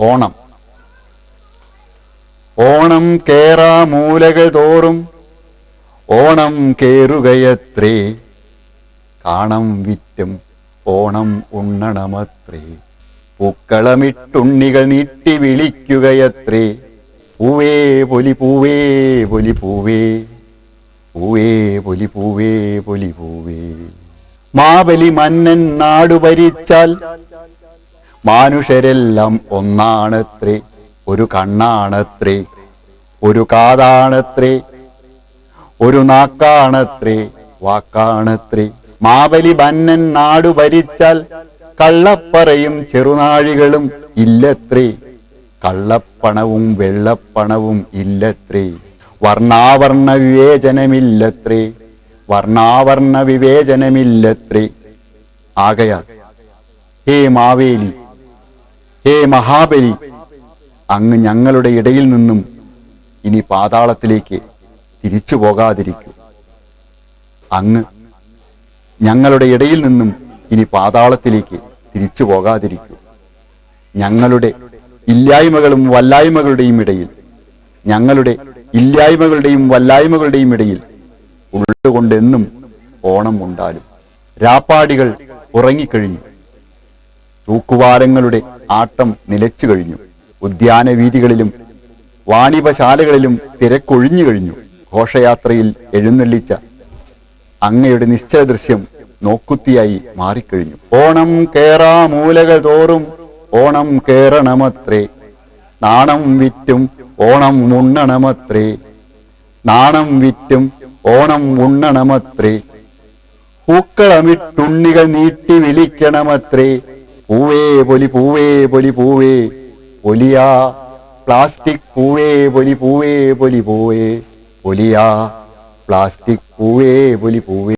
ഓണം. ഓണം കേറാ മൂലകൾ തോറും ഓണം കേറുകയത്രേ. കാണം വിറ്റും ഓണം ഉണ്ണണമത്രേ. പൂക്കളമിട്ടുണ്ണികൾ നീട്ടി വിളിക്കുകയത്രേ. പൂവേ പൊലി പൂവേ പൊലി പൂവേ. പൂവേ പൊലി പൂവേ പൊലി പൂവേ. മാബലി മന്നൻ നാടു ഭരിച്ചാൽ മാനുഷരെല്ലാം ഒന്നാണത്രേ ഒരു കണ്ണാണത്രേ ഒരു കാതാണത്രേ ഒരു നാക്കാണത്രേ വാക്കാണത്രേ. മാവലി ബന്നൻ നാടു ഭരിച്ചാൽ കള്ളപ്പറയും ചെറുനാഴികളും ഇല്ലത്രേ. കള്ളപ്പണവും വെള്ളപ്പണവും ഇല്ലത്രേ. വർണാവർണ വിവേചനമില്ലത്രേ. വർണാവർണ വിവേചനമില്ലത്രേ. ആകയാൽ ഹേ മാവേലി ഹേ മഹാബലി അങ്ങ് ഞങ്ങളുടെ ഇടയിൽ നിന്നും ഇനി പാതാളത്തിലേക്ക് തിരിച്ചു പോകാതിരിക്കൂ. അങ്ങ് ഞങ്ങളുടെ ഇടയിൽ നിന്നും ഇനി പാതാളത്തിലേക്ക് തിരിച്ചു പോകാതിരിക്കൂ. ഞങ്ങളുടെ ഇല്ലായ്മകളും വല്ലായ്മകളുടെയും ഇടയിൽ ഞങ്ങളുടെ ഇല്ലായ്മകളുടെയും വല്ലായ്മകളുടെയും ഇടയിൽ ഉള്ളുകൊണ്ടെന്നും ഓണം ഉണ്ടാലും. രാപ്പാടികൾ ഉറങ്ങിക്കഴിഞ്ഞു. തൂക്കുവാരങ്ങളുടെ ആട്ടം നിലച്ചു കഴിഞ്ഞു. ഉദ്യാന വീതികളിലും വാണിഭശാലകളിലും തിരക്കൊഴിഞ്ഞു കഴിഞ്ഞു. ഘോഷയാത്രയിൽ എഴുന്നള്ളിച്ച അങ്ങയുടെ നിശ്ചല ദൃശ്യം നോക്കുത്തിയായി മാറിക്കഴിഞ്ഞു. ഓണം കേറാ മൂലകൾ തോറും ഓണം കേറണമത്രേ. നാണം വിറ്റും ഓണം ഉണ്ണണമത്രേ. നാണം വിറ്റും ഓണം ഉണ്ണണമത്രേ. പൂക്കളമിട്ടുണ്ണികൾ നീട്ടി വിളിക്കണമത്രേ. പൂവേ പൊലി പൂവേ പൊലി പൂവേ. പൊലിയാ പ്ലാസ്റ്റിക് പൂവേ പൊലി പൂവേ പൊലി പൂവേ. പൊലിയാ പ്ലാസ്റ്റിക് പൂവേ പൊലി പൂവേ.